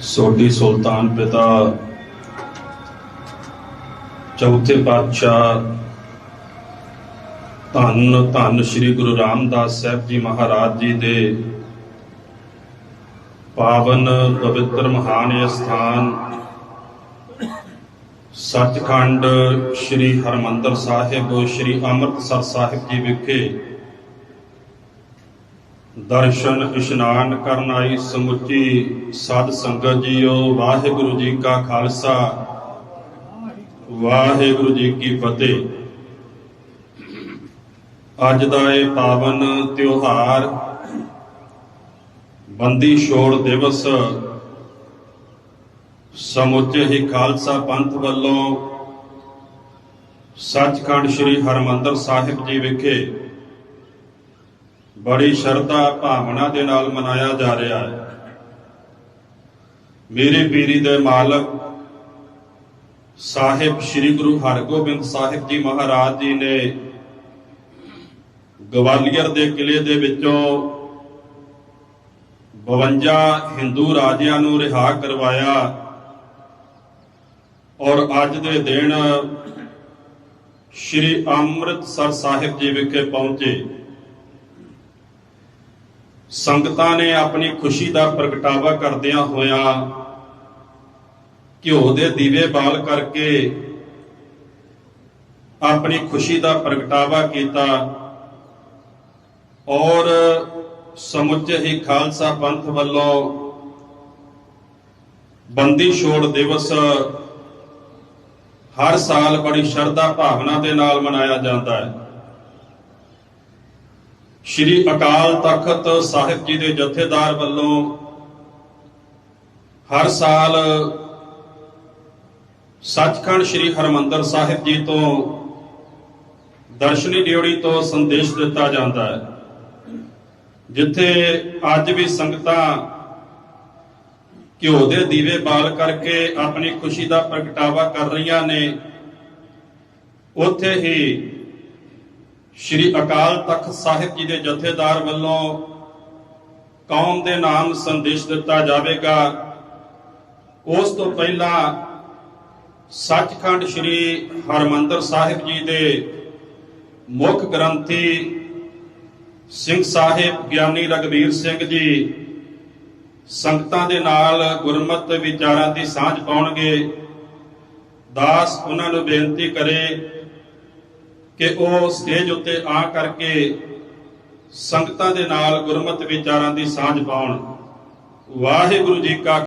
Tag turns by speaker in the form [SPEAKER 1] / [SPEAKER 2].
[SPEAKER 1] ਸੋਢੀ ਸੁਲਤਾਨ ਪਿਤਾ, ਚੌਥੇ ਪਾਤਸ਼ਾਹ ਧੰਨ ਧੰਨ ਸ੍ਰੀ ਗੁਰੂ ਰਾਮਦਾਸ ਸਾਹਿਬ ਜੀ ਮਹਾਰਾਜ ਜੀ ਦੇ ਪਾਵਨ ਪਵਿੱਤਰ ਮਹਾਨ ਇਹ ਸਥਾਨ, ਸੱਚਖੰਡ ਸ੍ਰੀ ਹਰਮੰਦਰ ਸਾਹਿਬ, ਸ੍ਰੀ ਅੰਮ੍ਰਿਤਸਰ ਸਾਹਿਬ ਜੀ ਵਿਖੇ ਦਰਸ਼ਨ ਇਸ਼ਨਾਨ ਕਰਨ ਆਈ ਸਮੁੱਚੀ ਸਾਧ ਸੰਗਤ ਜੀਓ, ਵਾਹਿਗੁਰੂ ਜੀ ਕਾ ਖਾਲਸਾ। ਵਾਹਿਗੁਰੂ ਜੀ ਕੀ ਫਤਿਹ। ਅੱਜ ਦਾ ਇਹ ਪਾਵਨ ਤਿਉਹਾਰ ਬੰਦੀ ਛੋੜ ਦਿਵਸ ਸਮੁੱਚੇ ਹੀ ਖਾਲਸਾ ਪੰਥ ਵੱਲੋਂ ਸੱਚਖੰਡ ਸ੍ਰੀ ਹਰਮੰਦਰ ਸਾਹਿਬ ਜੀ ਵਿਖੇ ਬੜੀ ਸ਼ਰਧਾ ਭਾਵਨਾ ਦੇ ਨਾਲ ਮਨਾਇਆ ਜਾ ਰਿਹਾ ਹੈ। ਮੇਰੇ ਪੀਰੀ ਦੇ ਮਾਲਕ ਸਾਹਿਬ ਸ੍ਰੀ ਗੁਰੂ ਹਰਗੋਬਿੰਦ ਸਾਹਿਬ ਜੀ ਮਹਾਰਾਜ ਜੀ ਨੇ ਗਵਾਲੀਅਰ ਦੇ ਕਿਲੇ ਦੇ ਵਿੱਚੋਂ 52 ਹਿੰਦੂ ਰਾਜਿਆਂ ਨੂੰ ਰਿਹਾ ਕਰਵਾਇਆ ਔਰ ਅੱਜ ਦੇ ਦਿਨ ਸ੍ਰੀ ਅੰਮ੍ਰਿਤਸਰ ਸਾਹਿਬ ਜੀ ਵਿਖੇ ਪਹੁੰਚੇ। ਸੰਗਤਾਂ ਨੇ ਆਪਣੀ ਖੁਸ਼ੀ ਦਾ ਪ੍ਰਗਟਾਵਾ ਕਰਦਿਆਂ ਹੋਇਆਂ ਘਿਓ ਦੇ ਦੀਵੇ ਬਾਲ ਕਰਕੇ ਆਪਣੀ ਖੁਸ਼ੀ ਦਾ ਪ੍ਰਗਟਾਵਾ ਕੀਤਾ ਔਰ ਸਮੁੱਚੇ ਹੀ ਖਾਲਸਾ ਪੰਥ ਵੱਲੋਂ ਬੰਦੀ ਛੋੜ ਦਿਵਸ ਹਰ ਸਾਲ ਬੜੀ ਸ਼ਰਧਾ ਭਾਵਨਾ ਦੇ ਨਾਲ ਮਨਾਇਆ ਜਾਂਦਾ ਹੈ। ਸ਼੍ਰੀ ਅਕਾਲ ਤਖਤ ਸਾਹਿਬ ਜੀ ਦੇ ਜਥੇਦਾਰ ਵੱਲੋਂ ਹਰ ਸਾਲ ਸੱਚਖੰਡ ਸ਼੍ਰੀ ਹਰਮੰਦਰ ਸਾਹਿਬ ਜੀ ਤੋਂ ਦਰਸ਼ਨੀ ਡਿਉੜੀ ਤੋਂ ਸੰਦੇਸ਼ ਦਿੱਤਾ ਜਾਂਦਾ ਹੈ, ਜਿੱਥੇ ਅੱਜ ਵੀ ਸੰਗਤਾਂ ਘਿਓ ਦੇ ਦੀਵੇ ਬਾਲ ਕਰਕੇ ਆਪਣੀ ਖੁਸ਼ੀ ਦਾ ਪ੍ਰਗਟਾਵਾ ਕਰ ਰਹੀਆਂ ਨੇ, ਉੱਥੇ ਹੀ ਸ਼੍ਰੀ ਅਕਾਲ ਤਖਤ ਸਾਹਿਬ ਜੀ ਦੇ ਜਥੇਦਾਰ ਵੱਲੋਂ ਕੌਮ ਦੇ ਨਾਮ ਸੰਦੇਸ਼ ਦਿੱਤਾ ਜਾਵੇਗਾ। ਉਸ ਤੋਂ ਪਹਿਲਾਂ ਸੱਚਖੰਡ ਸ਼੍ਰੀ ਹਰਮੰਦਰ ਸਾਹਿਬ ਜੀ ਦੇ ਮੁੱਖ ਗ੍ਰੰਥੀ ਸਿੰਘ ਸਾਹਿਬ ਗਿਆਨੀ ਰਗਵੀਰ ਸਿੰਘ ਜੀ ਸੰਗਤਾਂ ਦੇ ਨਾਲ ਗੁਰਮਤਿ ਵਿਚਾਰਾਂ ਦੀ ਸਾਂਝ ਪਾਉਣਗੇ। ਦਾਸ ਉਹਨਾਂ ਨੂੰ ਬੇਨਤੀ ਕਰੇ ਕਿ ਉਹ ਸਟੇਜ ਉੱਤੇ ਆ ਕਰਕੇ ਸੰਗਤਾਂ ਦੇ ਨਾਲ ਗੁਰਮਤਿ ਵਿਚਾਰਾਂ ਦੀ ਸਾਂਝ ਪਾਉਣ। ਵਾਹਿਗੁਰੂ ਜੀ ਕਾ